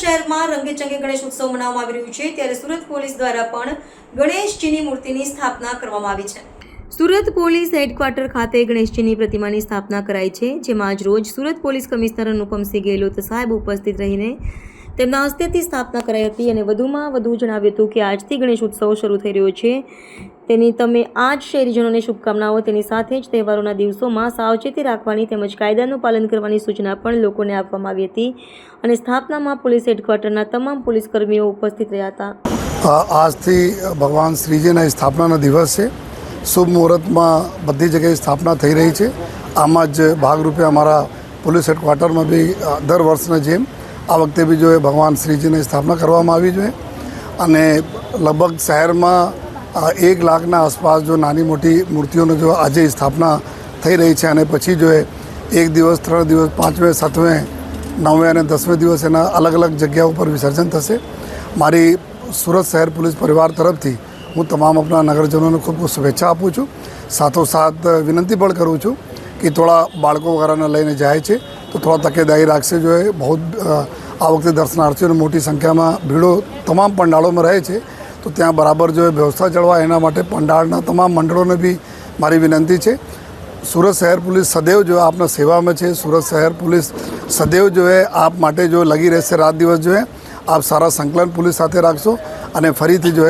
શહેરમાં રંગેચંગે ગણેશ ઉત્સવ મનાવવામાં આવી રહ્યું છે, ત્યારે સુરત પોલીસ દ્વારા પણ ગણેશજીની મૂર્તિની સ્થાપના કરવામાં આવી છે. સુરત પોલીસ હેડક્વાર્ટર ખાતે ગણેશજીની પ્રતિમાની સ્થાપના કરાઈ છે, જેમાં આજ રોજ સુરત પોલીસ કમિશનર અનુપમસિંહ ગેહલોત સાહેબ ઉપસ્થિત રહીને તેમના હસ્તેથી સ્થાપના કરાઈ હતી અને વધુમાં વધુ જણાવ્યું હતું કે આજથી ગણેશ ઉત્સવ શરૂ થઈ રહ્યો છે. તેની તમે આ જ શહેરીજનોને શુભકામનાઓ, તેની સાથે જ તહેવારોના દિવસોમાં સાવચેતી રાખવાની તેમજ કાયદાનું પાલન કરવાની સૂચના પણ લોકોને આપવામાં આવી હતી અને સ્થાપનામાં પોલીસ હેડક્વાર્ટરના તમામ પોલીસ કર્મીઓ ઉપસ્થિત રહ્યા હતા. આજથી ભગવાન શ્રીજીના સ્થાપનાનો દિવસ છે. શુભ મુહૂર્તમાં બધી જગ્યાએ સ્થાપના થઈ રહી છે. આમાં જ ભાગરૂપે અમારા પોલીસ હેડક્વાર્ટરમાં બી દર વર્ષના જેમ આ વખતે બી જોઈએ ભગવાન શ્રીજીની સ્થાપના કરવામાં આવી જોઈએ. અને લગભગ શહેરમાં એક લાખના આસપાસ જો નાની મોટી મૂર્તિઓનો જો આજે સ્થાપના થઈ રહી છે અને પછી જો એક દિવસ, ત્રણ દિવસ, પાંચમે, સાતમે, નવમે અને દસમે દિવસ એના અલગ અલગ જગ્યા ઉપર વિસર્જન થશે. મારી સુરત શહેર પોલીસ પરિવાર તરફથી હું તમામ આપણા નગરજનોને ખૂબ ખૂબ શુભેચ્છા આપું છું. સાથોસાથ વિનંતી પણ કરું છું કે થોડા બાળકો વગેરેને લઈને જાય છે, તો થોડા તકેદારી રાખશે. જો એ બહુ આ વખતે દર્શનાર્થીઓની મોટી સંખ્યામાં ભીડો તમામ પંડાળોમાં રહે છે, તો ત્યાં બરાબર જો વ્યવસ્થા જળવાય, એના માટે પંડાળના તમામ મંડળોને બી મારી વિનંતી છે. સુરત શહેર પોલીસ સદૈવ જો આપના સેવામાં છે, સુરત શહેર પોલીસ સદૈવ જો આપ માટે જો લગી રહેશે રાત દિવસ જો આપ સારા સંકલન પોલીસ સાથે રાખશો અને ફરીથી જો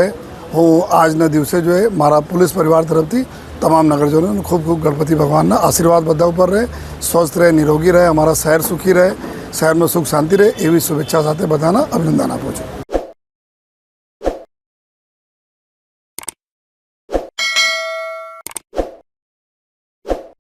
હું આજના દિવસે જો એ મારા પોલીસ પરિવાર તરફથી તમામ નગરજનોને ખૂબ ખૂબ ગણપતિ ભગવાનના આશીર્વાદ બધા ઉપર રહે, સ્વસ્થ રહે, નિરોગી રહે, અમારા શહેર સુખી રહે શહેરમાં સુખ શાંતિ રહે એવી શુભેચ્છા સાથે બધાના અભિનંદન આપું છું.